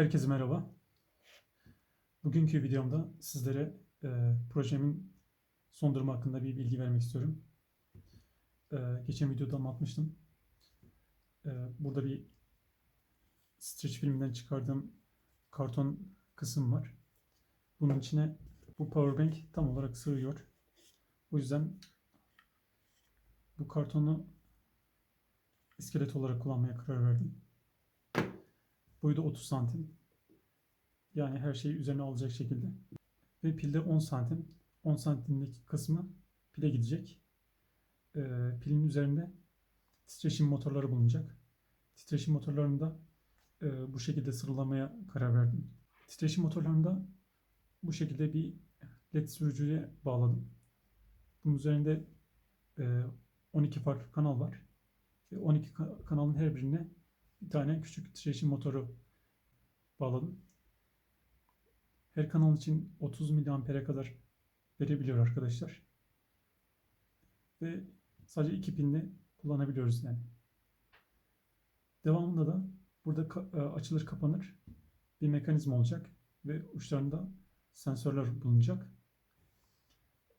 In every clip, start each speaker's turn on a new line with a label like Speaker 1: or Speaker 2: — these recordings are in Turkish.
Speaker 1: Herkese merhaba. Bugünkü videomda sizlere e, projemin son durumu hakkında bir bilgi vermek istiyorum. E, geçen videoda anlatmıştım. E, burada bir streç filminden çıkardığım karton kısım var. Bunun içine bu powerbank tam olarak sığıyor. O yüzden bu kartonu iskelet olarak kullanmaya karar verdim. Boyu da 30 santim. Yani her şeyi üzerine alacak şekilde. Ve pilde 10 santim. 10 santimlik kısmı pile gidecek. Ee, pilin üzerinde titreşim motorları bulunacak. Titreşim motorlarını da e, bu şekilde sıralamaya karar verdim. Titreşim motorlarını da bu şekilde bir led sürücüye bağladım. Bunun üzerinde e, 12 farklı kanal var. Ve 12 ka- kanalın her birine bir tane küçük titreşim motoru bağladım. Her kanal için 30 miliampere kadar verebiliyor arkadaşlar. Ve sadece iki pinle kullanabiliyoruz yani. Devamında da burada e, açılır kapanır bir mekanizma olacak ve uçlarında sensörler bulunacak.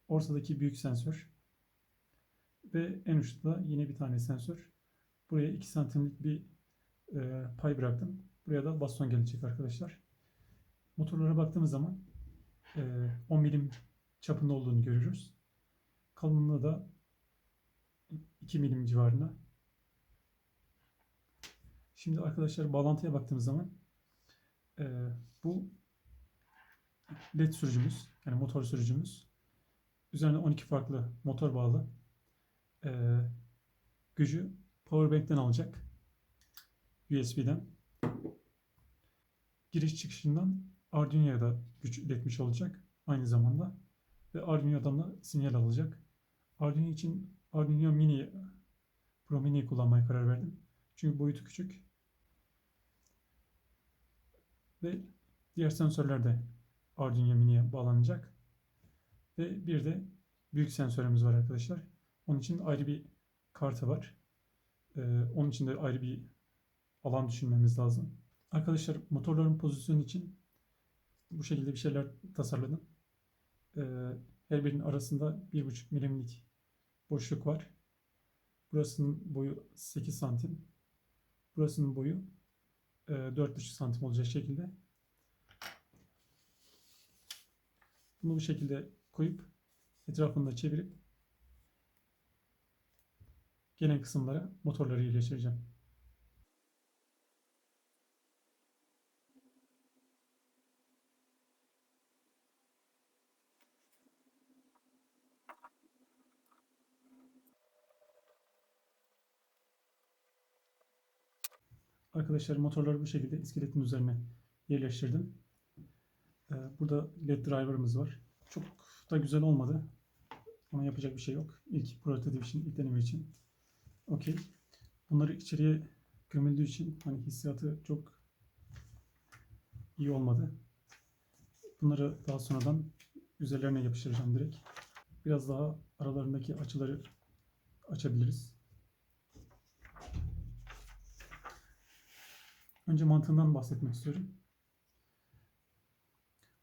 Speaker 1: Ortadaki büyük sensör ve en uçta yine bir tane sensör. Buraya 2 santimlik bir e, pay bıraktım. Buraya da baston gelecek arkadaşlar. Motorlara baktığımız zaman e, 10 milim çapında olduğunu görüyoruz. Kalınlığı da 2 milim civarında. Şimdi arkadaşlar bağlantıya baktığımız zaman e, bu led sürücümüz yani motor sürücümüz üzerine 12 farklı motor bağlı e, gücü powerbank'ten alacak. USB'den. Giriş çıkışından Arduino'ya da güç iletmiş olacak aynı zamanda. Ve Arduino'dan da sinyal alacak. Arduino için Arduino Mini Pro Mini kullanmaya karar verdim. Çünkü boyutu küçük. Ve diğer sensörler de Arduino Mini'ye bağlanacak. Ve bir de büyük sensörümüz var arkadaşlar. Onun için ayrı bir kartı var. Ee, onun için de ayrı bir alan düşünmemiz lazım. Arkadaşlar motorların pozisyonu için bu şekilde bir şeyler tasarladım. Ee, her birinin arasında 1,5 milimlik boşluk var. Burasının boyu 8 santim. Burasının boyu e, 4,5 santim olacak şekilde. Bunu bu şekilde koyup etrafında çevirip gelen kısımlara motorları yerleştireceğim. Arkadaşlar motorları bu şekilde iskeletin üzerine yerleştirdim. Ee, Burada led driver'ımız var. Çok da güzel olmadı. Ama yapacak bir şey yok. İlk prototip için, ilk deneme için. Okey. Bunları içeriye gömüldüğü için hani hissiyatı çok iyi olmadı. Bunları daha sonradan üzerlerine yapıştıracağım direkt. Biraz daha aralarındaki açıları açabiliriz. Önce mantığından bahsetmek istiyorum.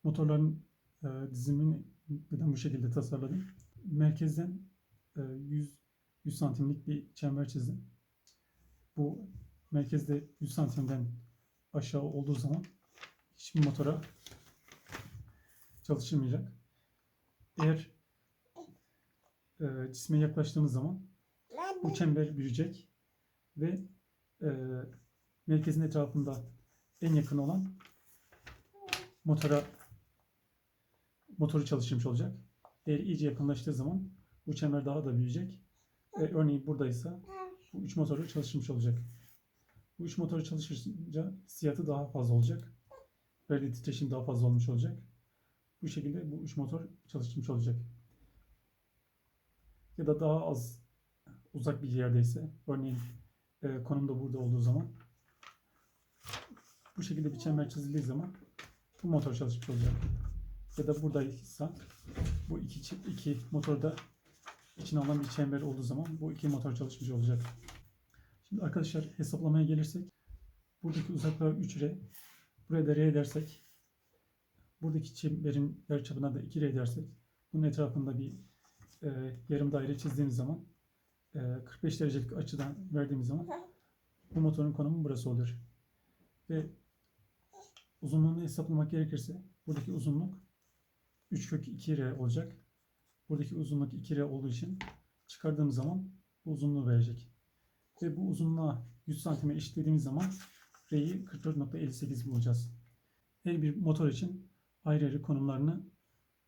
Speaker 1: Motorların e, dizimini neden bu şekilde tasarladım? Merkezden e, 100 100 santimlik bir çember çizdim. Bu merkezde 100 santimden aşağı olduğu zaman hiçbir motora çalışılmayacak. Eğer e, cisme yaklaştığımız zaman bu çember büyüyecek ve e, merkezin etrafında en yakın olan motora motoru çalışmış olacak. Eğer iyice yakınlaştığı zaman bu çember daha da büyüyecek. E, örneğin buradaysa bu üç motoru çalışmış olacak. Bu üç motoru çalışınca hissiyatı daha fazla olacak. Verdiği titreşim daha fazla olmuş olacak. Bu şekilde bu üç motor çalışmış olacak. Ya da daha az uzak bir yerdeyse, örneğin e, konum da burada olduğu zaman bu şekilde bir çember çizildiği zaman bu motor çalışmış olacak. Ya da buradaysa bu iki, iki motorda içine alan bir çember olduğu zaman bu iki motor çalışmış olacak. Şimdi arkadaşlar hesaplamaya gelirsek buradaki uzaklığa 3R Buraya da R dersek buradaki çemberin yarıçapına da 2R dersek bunun etrafında bir e, yarım daire çizdiğimiz zaman e, 45 derecelik açıdan verdiğimiz zaman bu motorun konumu burası oluyor. Ve uzunluğunu hesaplamak gerekirse buradaki uzunluk 3 kök 2R olacak. Buradaki uzunluk 2R olduğu için çıkardığımız zaman bu uzunluğu verecek. Ve bu uzunluğa 100 santime eşitlediğimiz zaman R'yi 44.58 bulacağız. Her bir motor için ayrı ayrı konumlarını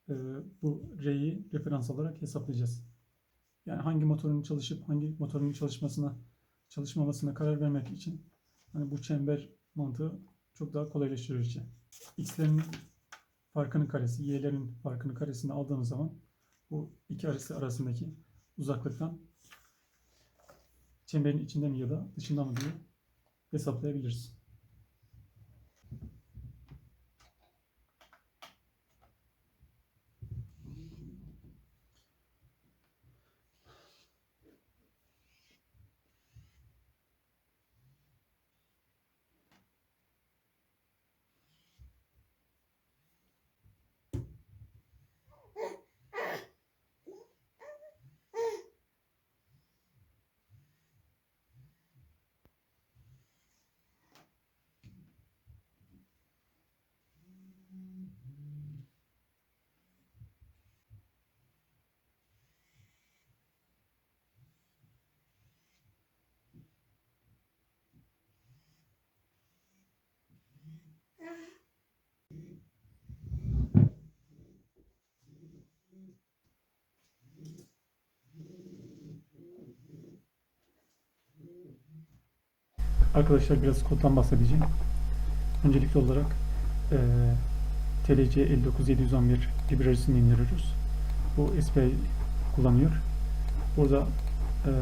Speaker 1: e, bu R'yi referans alarak hesaplayacağız. Yani hangi motorun çalışıp hangi motorun çalışmasına çalışmamasına karar vermek için hani bu çember mantığı çok daha kolaylaştırıyor işi. X'lerin farkının karesi, Y'lerin farkının karesini aldığımız zaman bu iki arası arasındaki uzaklıktan çemberin içinde mi ya da dışında mı diye hesaplayabiliriz. Arkadaşlar biraz koddan bahsedeceğim. Öncelikli olarak eee TLC 59711 library'sini indiriyoruz. Bu SPI kullanıyor. Burada eee,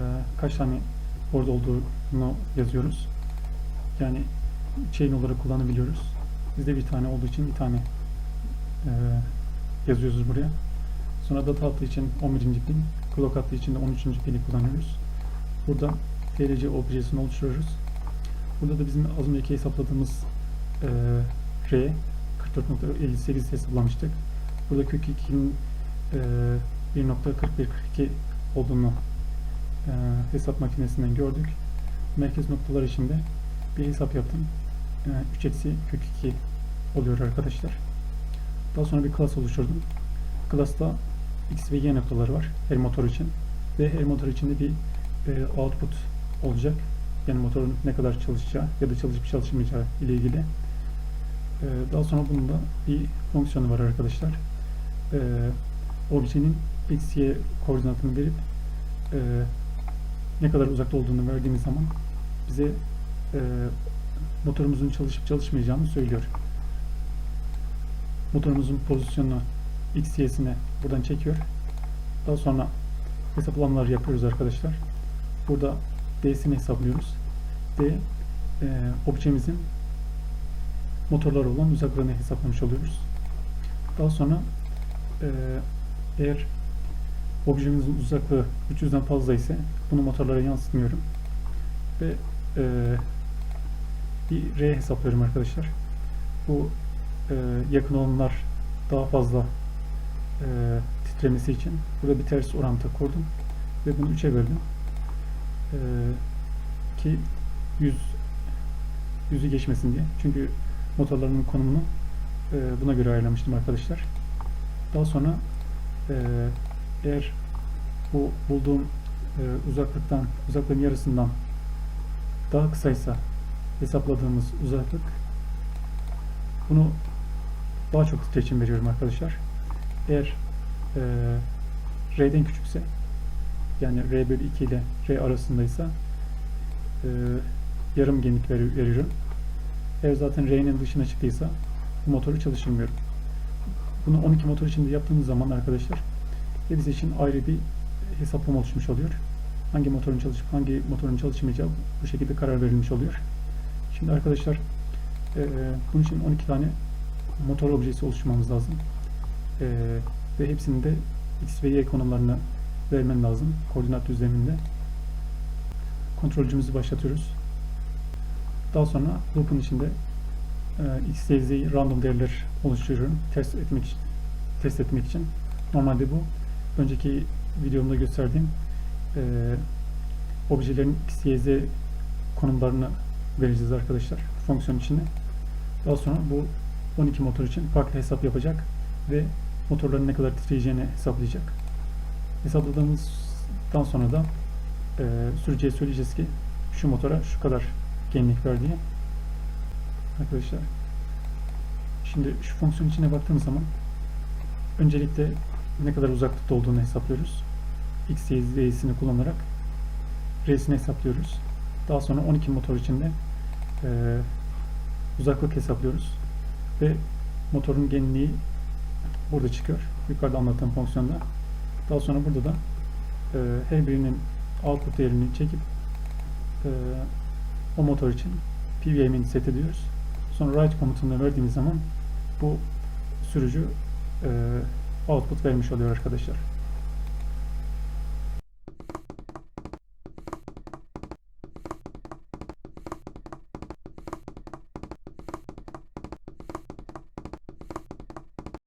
Speaker 1: kaç tane board olduğunu yazıyoruz. Yani chain olarak kullanabiliyoruz. Bizde bir tane olduğu için bir tane eee, yazıyoruz buraya. Sonra data hattı için 11. pin, clock hattı için de 13. pini kullanıyoruz. Burada TLC objesini oluşturuyoruz. Burada da bizim az önceki hesapladığımız eee R 44.58 hesaplamıştık. Burada kök 2'nin eee 1.4142 olduğunu eee, hesap makinesinden gördük. Merkez noktalar için de bir hesap yaptım. Eee, 3 eksi kök 2 oluyor arkadaşlar. Daha sonra bir class oluşturdum. Class'ta X ve Y noktaları var her motor için. Ve her motor için de bir eee, output olacak. Yani motorun ne kadar çalışacağı ya da çalışıp çalışmayacağı ile ilgili. Ee, daha sonra bunun da bir fonksiyonu var arkadaşlar. Ee, objenin x, y koordinatını verip e, ne kadar uzakta olduğunu verdiğimiz zaman bize e, motorumuzun çalışıp çalışmayacağını söylüyor. Motorumuzun pozisyonunu x, y'sine buradan çekiyor. Daha sonra hesaplamalar yapıyoruz arkadaşlar. Burada D'sini hesaplıyoruz. D e, objemizin motorlar olan uzaklığını hesaplamış oluyoruz. Daha sonra e, eğer objemizin uzaklığı 300'den fazla ise bunu motorlara yansıtmıyorum. Ve e, bir R hesaplıyorum arkadaşlar. Bu e, yakın olanlar daha fazla e, titremesi için burada bir ters orantı kurdum ve bunu 3'e böldüm. E, ki 100 yüzü geçmesin diye. Çünkü motorlarının konumunu e, buna göre ayarlamıştım arkadaşlar. Daha sonra e, eğer bu bulduğum e, uzaklıktan, uzaklığın yarısından daha kısaysa hesapladığımız uzaklık bunu daha çok titreşim veriyorum arkadaşlar. Eğer e, R'den küçükse yani R bölü 2 ile R arasındaysa e, yarım genlik veri- veriyorum. Eğer zaten R'nin dışına çıktıysa bu motoru çalıştırmıyorum. Bunu 12 motor için de yaptığımız zaman arkadaşlar hepsi için ayrı bir hesaplama oluşmuş oluyor. Hangi motorun çalışıp hangi motorun çalışmayacağı bu şekilde karar verilmiş oluyor. Şimdi arkadaşlar e, bunun için 12 tane motor objesi oluşturmamız lazım. E, ve hepsinin de X ve Y konumlarını vermem lazım koordinat düzleminde. Kontrolcümüzü başlatıyoruz. Daha sonra loop'un içinde e, x, random değerler oluşturuyorum test etmek için. Test etmek için. Normalde bu önceki videomda gösterdiğim e, objelerin x, y, z konumlarını vereceğiz arkadaşlar fonksiyon içinde. Daha sonra bu 12 motor için farklı hesap yapacak ve motorların ne kadar titreyeceğini hesaplayacak. Hesapladığımızdan sonra da e, sürücüye söyleyeceğiz ki şu motora şu kadar genlik ver diye. Arkadaşlar şimdi şu fonksiyon içine baktığımız zaman öncelikle ne kadar uzaklıkta olduğunu hesaplıyoruz. X, Y, Z'sini kullanarak R'sini hesaplıyoruz. Daha sonra 12 motor içinde e, uzaklık hesaplıyoruz. Ve motorun genliği burada çıkıyor. Yukarıda anlattığım fonksiyonda. Daha sonra burada da e, her birinin output değerini çekip e, o motor için PWM'ini set ediyoruz. Sonra write komutunu verdiğimiz zaman bu sürücü e, output vermiş oluyor arkadaşlar.